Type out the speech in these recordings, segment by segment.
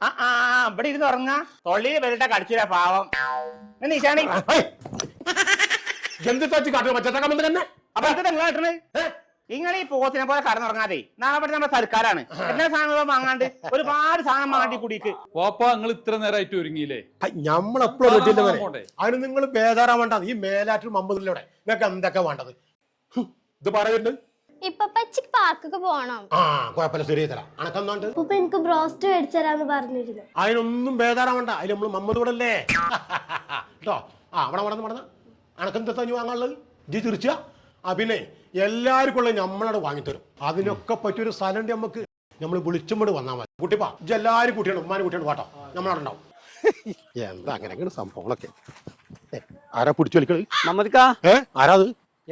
ആ ആ ഇവിടെ ഇരുന്ന് ഉറങ്ങാ. തൊള്ളി വരട്ടെ കടിച്ചില്ല പാവം. നിശാണി എന്ത് തച്ച് കാട്ടുക മറ്റേ കമ്പ് തന്നെ? അപ്പൊ ഇത് നിങ്ങൾ കിട്ടണേ? നിങ്ങൾ ഈ പോത്തിനെ പോലെ കടന്നുറങ്ങാതെ നാളെ പറ്റി നമ്മുടെ സർക്കാരാണ്. എല്ലാ സാധനങ്ങളും വാങ്ങാണ്ട് ഒരുപാട് സാധനം വാങ്ങി കുടിക്ക് പോപ്പ നിങ്ങൾ ഇത്ര നേരമായിട്ട് ഒരുങ്ങിയില്ലേ? ആ, വരെ? പോട്ടെ. അതിന് നിങ്ങൾ ബേജാറാവേണ്ട ഈ മേലാറ്റും മമ്പതിലൂടെ നിങ്ങൾക്ക് എന്തൊക്കെ വേണ്ടത്? ഇത് പറയുന്നുണ്ട് ഇപ്പൊ പച്ചക്ക് പാർക്കൊക്കെ പോണം. ആ കുഴപ്പമില്ല ശരി തരാം. അണക്കെന്നോണ്ട് ഉപ്പ എനിക്ക് ബ്രോസ്റ്റ് മേടിച്ചരാന്ന് പറഞ്ഞിരുന്നു. അതിനൊന്നും ബേജാറാവണ്ട അതിൽ നമ്മൾ മമ്മത് കൂടെ അല്ലേ കേട്ടോ ആ അവിടെ അവിടെ നടന്ന അണക്കെന്താ തഞ്ഞു വാങ്ങാനുള്ളത്? ജി തിരിച്ച? ആ പിന്നെ എല്ലാവർക്കും ഉള്ളത് നമ്മളോട് വാങ്ങിത്തരും. അതിനൊക്കെ പറ്റിയൊരു സ്ഥലമുണ്ട് നമുക്ക് നമ്മൾ വിളിച്ചുമ്പോൾ വന്നാൽ മതി. കുട്ടിപ്പാ ഇജ്ജ് എല്ലാവരും കുട്ടിയാണ് ഉമ്മാനും കുട്ടിയാണ് പാട്ടോ നമ്മളവിടെ ഉണ്ടാവും എന്താ അങ്ങനെയൊക്കെയാണ് സംഭവങ്ങളൊക്കെ? ആരാ പിടിച്ചു വലിക്കൾ നമ്മൾക്കാ ഏ ആരാ അത്?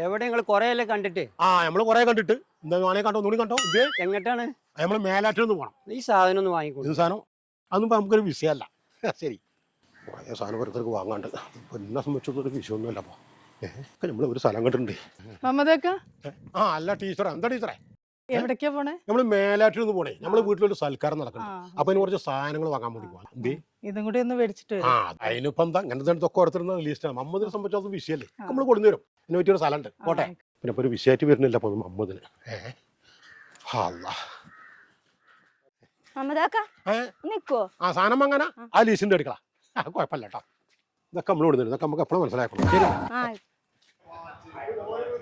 എവിടെ നിങ്ങൾ കൊറേയല്ലേ കണ്ടിട്ട്? ആ നമ്മൾ കുറെ കണ്ടിട്ട്. എന്താ വേണേ കണ്ടോ? ഒന്നുകൂടി കണ്ടോ? ഇത് എങ്ങട്ടാണ്? നമ്മൾ മേലാറ്റിൽ നിന്ന് പോകണം ഈ സാധനം ഒന്ന് വാങ്ങിക്കൊണ്ടു ഇത് സാധനം? അതൊന്നും ഇപ്പൊ നമുക്കൊരു വിഷയമല്ല. ശരി. കുറേ സാധനം ഓരോരുത്തർക്ക് വാങ്ങാണ്ട്. ഇപ്പൊ എന്നെ സംബന്ധിച്ചിടത്തോളം ഒരു വിഷയമൊന്നുമല്ല അപ്പൊ. നമ്മൾ ഒരു സ്ഥലം കണ്ടിട്ടുണ്ട്. മമ്മദേക്ക? ആ അല്ല ടീച്ചറെ. എന്താ ടീച്ചറെ? എവിടേക്കാ പോണേ? നമ്മൾ മേലാറ്റിൽ നിന്ന് പോണേ. നമ്മൾ വീട്ടിലൊരു സൽക്കാരം നടക്കുന്നുണ്ട് ആ. അപ്പൊ അതിന് കുറച്ച് സാധനങ്ങൾ വാങ്ങാൻ വേണ്ടി പോകാം എന്തേ ഇതും കൂടി ഒന്ന് മേടിച്ചിട്ട് ആ വരും. അതിനിപ്പോ എന്താ ഇങ്ങനത്തെ ഇതൊക്കെ ഓരോരുത്തരുന്ന ലിസ്റ്റാണ് മമ്മദിനെ സംബന്ധിച്ചത് വിഷയമല്ലേ ആ. നമ്മൾ കൊടുന്നു തരും. എന്നെ പറ്റിയൊരു സ്ഥലമുണ്ട്. കോട്ടെ പിന്നെ ഇപ്പൊ ഒരു വിഷയമായിട്ട് വരുന്നില്ല അപ്പൊ മമ്മദിന് നിക്കോ ആ സാധനം വാങ്ങാനാ? ആ. ലീസിന്റെ എടുക്കളാ ആ കുഴപ്പമില്ല കേട്ടോ. ഇതൊക്കെ നമ്മൾ കൊടുത്തിരുന്നു ഇതൊക്കെ നമുക്ക് എപ്പോഴും മനസ്സിലാക്കണം ശരി. ആ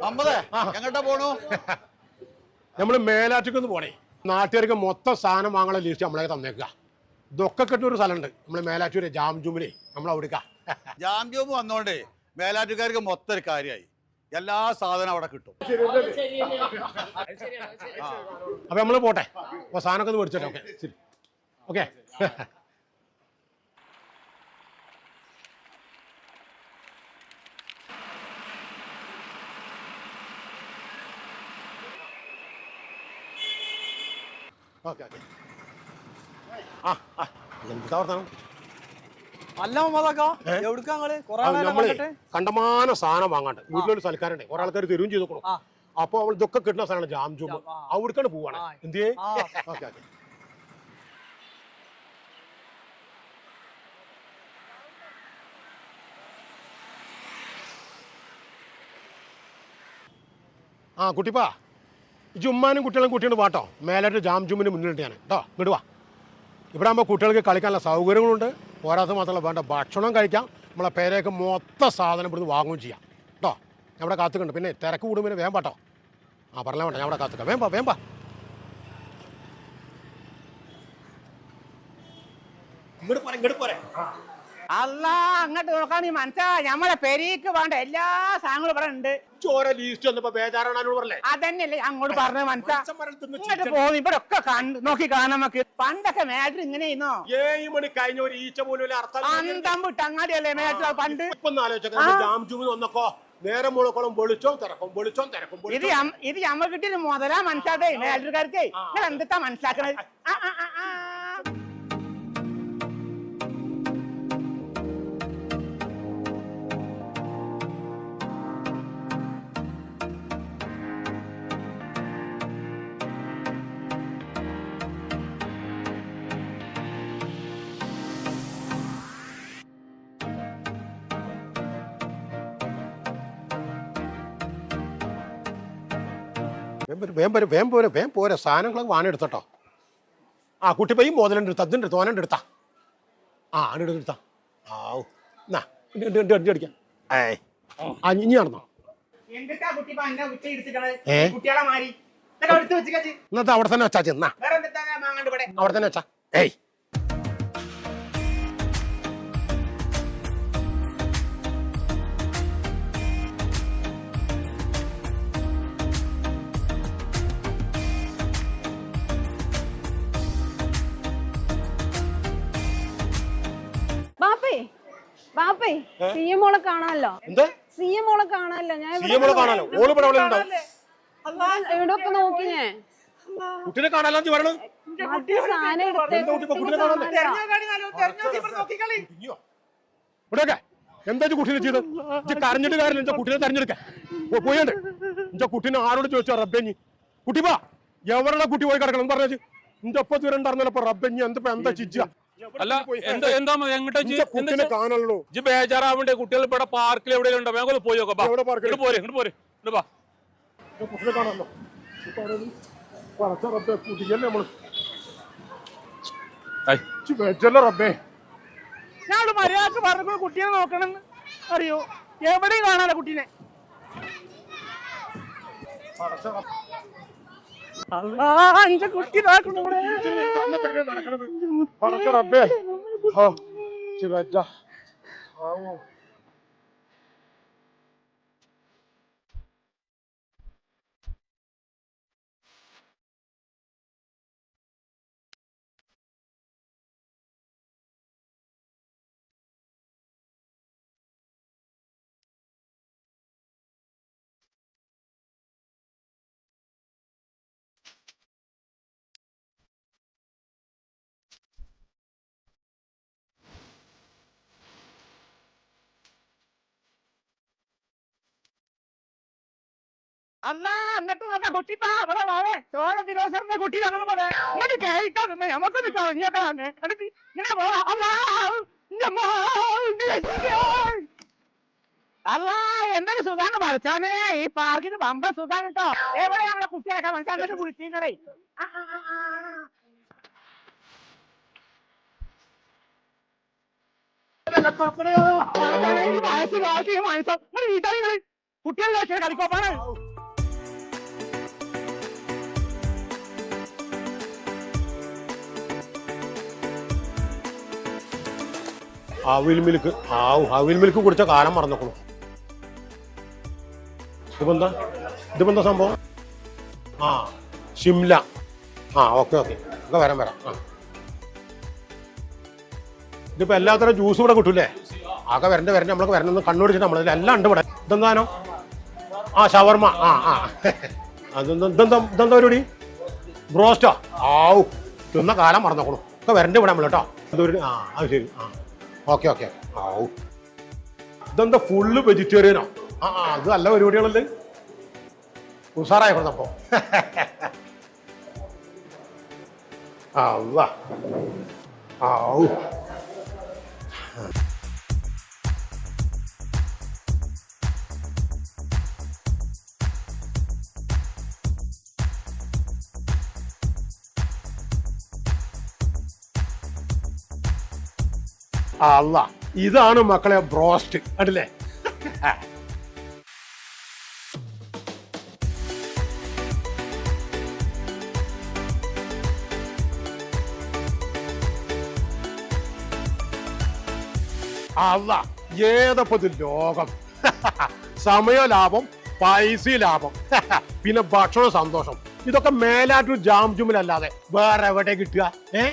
അമ്പതേ എങ്ങോട്ടാ പോണു? നമ്മൾ മേലാറ്റിക്ക് ഒന്ന് പോണേ. നാട്ടുകാർക്ക് മൊത്തം സാധനം വാങ്ങാനുള്ള ലിസ്റ്റ് നമ്മളെ തന്നേക്കുക. ഇതൊക്കെ കിട്ടുന്ന ഒരു സ്ഥലമുണ്ട്. നമ്മൾ മേലാറ്റൂര് ജാം ജൂമിനെ നമ്മൾ അവിടേക്കാ. ജാം ജൂമ് വന്നോണ്ടേ മേലാറ്റുകാർക്ക് മൊത്തം ഒരു കാര്യമായി എല്ലാ സാധനം അവിടെ കിട്ടും. അപ്പൊ നമ്മൾ പോട്ടെ. അപ്പൊ സാധനമൊക്കെ ഒന്ന് മേടിച്ചോട്ടെ ഓക്കെ. ശരി. ഓക്കെ. Okay okay. ആ ആ. എന്താ വർത്താനം? അല്ല മമ്മദാക്കാ? എവിടുക്കാ നിങ്ങൾ? കൊറേ കണ്ടമാന സാധനം വാങ്ങാണ്ട്. വീട്ടിലൊരു സൽക്കാരുണ്ട് കുറെ ആൾക്കാർ തരുകയും ചെയ്തു ആ. അപ്പൊ അവൾ ഇതൊക്കെ കിട്ടുന്ന സാധനം ജാം ജൂമ് അവിടുക്കാണ് പോവാണ്. എന്തേ? Okay okay. ആ കുട്ടിപ്പാ. ഈ ഉമ്മാനും കുട്ടികളും കുട്ടികളും വാട്ടോ മേലായിട്ട് ജാം ജുമ്മിന് മുന്നിലുണ്ട് ഞാൻ കേട്ടോ വിടുവാ വാ. ഇവിടെ ആകുമ്പോൾ കുട്ടികൾക്ക് കളിക്കാനുള്ള സൗകര്യങ്ങളുണ്ട്. പോരാത്ത മാത്രമല്ല വേണ്ട ഭക്ഷണം കഴിക്കാം. നമ്മളെ പേരേക്ക് മൊത്ത സാധനം ഇവിടുന്ന് വാങ്ങുകയും ചെയ്യാം. കേട്ടോ ഞാൻ ഇവിടെ കാത്തുക്കുണ്ട് പിന്നെ തിരക്ക് കൂടുമ്പോൾ പിന്നെ വേഗം പാട്ടോ ആ പറഞ്ഞാൽ വേണ്ട ഞാൻ ഇവിടെ കാത്തുക്കാം. വേമ്പാ വേമ്പാ ഇങ്ങോട്ട് പോരെ ഇങ്ങോട്ട് പോരെ. അല്ല അങ്ങോട്ട് നോക്കാൻ നീ മനസ്സാ. നമ്മളെ പെരീക്ക് വേണ്ട എല്ലാ സാധനങ്ങളും ഇവിടെ ഉണ്ട്. ചോര ലീസ്റ്റ് വന്നപ്പോ ബേജാറാണ് എന്നോട് പറഞ്ഞേ. അതന്നെയല്ലേ ഞാൻ അങ്ങോട്ട് പറഞ്ഞത് മനസ്സാ. ഇങ്ങോട്ട്. പോകുന്നു ഇവിടെ ഒക്കെ കണ്ട് നോക്കി കാണാൻ നമുക്ക്. പണ്ടൊക്കെ മേജർ ഇങ്ങനെ ചെയ്യുന്നോ ഏഴ് മണി കഴിഞ്ഞ ഒരു ഈച്ച പോലും അർത്ഥം അന്തം വിട്ട് അങ്ങാടിയല്ലേ മേജർ പണ്ട്? ഇപ്പൊ ഒന്ന് ആലോചിച്ചോ ജാം ജൂമിന് വന്നപ്പോ നേരെ മുളക്കോളം വെളിച്ചോ തിരക്കും വെളിച്ചോ തിരക്കും ഇത് ഇത് നമ്മ കിട്ടിയ മുതലാ മനസ്സിലാതെ മേജർക്കാർക്ക്. നിങ്ങൾ എന്തിട്ടാ മനസ്സിലാക്കണത്? ആ, ആ, ആ. വേം പോരെ വേം പോരെ സാധനങ്ങളൊക്കെ വാണ എടുത്തട്ടോ ആ കുട്ടി പോയി മോതലുണ്ട് എടുത്ത അതിന്റെ തോനുണ്ട് എടുത്താ ആ ആണ് എടുത്താ ആവു എന്നാ അടിക്കാം. ഏയ്. ആ ഇനി നടന്നോ? എന്നെ? ഏ? അവിടെ തന്നെ വെച്ചാ ചെന്നാ അവിടെ തന്നെ വെച്ചാ. ഏയ്. ബാപ്പേ സി എം മോളെ കാണാമല്ലോ. എന്ത്? സി എം മോളെ കാണാമല്ലോ. ഞാൻ ഓൾ ഇവിടെ നോക്കി ഞാൻ? കുട്ടിനെ കാണാലോ എടുത്തേ എന്താ കുട്ടിനെ ചെയ്ത് കരഞ്ഞിട്ട് കാര്യമില്ല. എന്റെ കുട്ടീനെ തെരഞ്ഞെടുക്കാൻ. പോയണ്ട് എന്റെ കുട്ടീനെ ആരോട് ചോദിച്ചാ റബ്ബഞ്ഞി കുട്ടി എവരുടെ കുട്ടി പോയി കിടക്കണം പറഞ്ഞു എന്റെ ഒപ്പം ദൂരം റബ്ബെ ഇനി എന്താ എന്താ ചിച്ച അല്ല എന്താ എന്താ? എങ്ങോട്ടാ? കാണുള്ളൂ ഇജ്ജ് ബേജാറാവണ്ടേ കുട്ടികൾ ഇവിടെ പാർക്കിൽ എവിടെയെങ്കിലും ഉണ്ടോ? വേഗം പോയി നോക്കാം ബാ. ഇങ്ങോട്ട് പോരെ ഇങ്ങോട്ട് പോരെ ഇങ്ങോട്ട് വാ. കുട്ടിനെ കാണാമല്ലോ കുട്ടിയല്ലേ നമ്മൾ? റബ്ബേ? ഞാൻ മര്യാദയ്ക്ക് പറഞ്ഞു കുട്ടീനെ നോക്കണം അറിയോ? എവിടെയും കാണാല കുട്ടീനെ. എന്റെ കുട്ടി പറച്ച റബ്ബേ അല്ലാ എന്നിട്ട് നല്ല കുട്ടിപ്പാ അവിടെ വാവേ. ചോര ദിനോസറിന്റെ കുട്ടി ഞങ്ങൾ പോലെ ഇങ്ങോട്ട് കേൾക്കാൻ നിന്ന്. നമുക്കൊന്ന് കഴിഞ്ഞേക്കാണ് ഇങ്ങനെ പോവാ. അല്ലാ ഇന്റെ അമ്മ, ഇന്റെ രക്ഷിക്കേ. അല്ലാ എന്തൊരു സുഖാണ് പഠിച്ചാനേ. ഈ പാർക്കിന് പമ്പ സുഖാണ് കേട്ടോ എവിടെയാണ് കുട്ടിയൊക്കെ മനസ്സിൽ എന്നിട്ട് വിളിച്ചിങ്ങളെ കുട്ടികളെ കളിക്കോപ്പാണ് അവിൽ മിൽക്ക് ആ അവിൽ മിൽക്ക് കുടിച്ച കാലം മറന്നേക്കണു. ഇതിപ്പെന്താ ഇതിപ്പെന്താ സംഭവം? ആ ഷിംല. ആ ഓക്കെ ഓക്കെ. ഒക്കെ വരാം വരാം. ആ. ഇതിപ്പോ എല്ലാത്തരം ജ്യൂസ് ഇവിടെ കിട്ടൂലേ ആകെ വരണ്ട വരണ്ട. നമ്മൾക്ക് വരണമെന്ന് കണ്ണുപിടിച്ചിട്ട് നമ്മളിൽ എല്ലാം ഉണ്ട് ഇവിടെ. ഇതെന്താനോ ആ ഷവർമ. ആ ആ. അതെന്താ ഇതെന്താ ഇതെന്താ പരിപാടി? ബ്രോസ്റ്റോ? ആവു തിന്ന കാലം മറന്നോക്കണു. ഒക്കെ വരണ്ട ഇവിടെ നമ്മൾ കേട്ടോ. അതൊരു ആ അത് ശരി ആ. Okay okay. ആവു ഇതെന്താ ഫുള്ള് വെജിറ്റേറിയനോ ആ? ആ അത് നല്ല പരിപാടികളല്ലേ ഉഷാറായി കൊടുത്തപ്പോ. ആ വാ ആവു അല്ല ഇതാണ് മക്കളെ ബ്രോസ്റ്റ് കണ്ടില്ലേ? അല്ല ഏതപ്പത് ലോകം? സമയ ലാഭം പൈസ ലാഭം. പിന്നെ ഭക്ഷണ സന്തോഷം. ഇതൊക്കെ മേലാറ്റൂർ ജാം ജുമിലല്ലാതെ വേറെ എവിടെ കിട്ടുക? ഏ?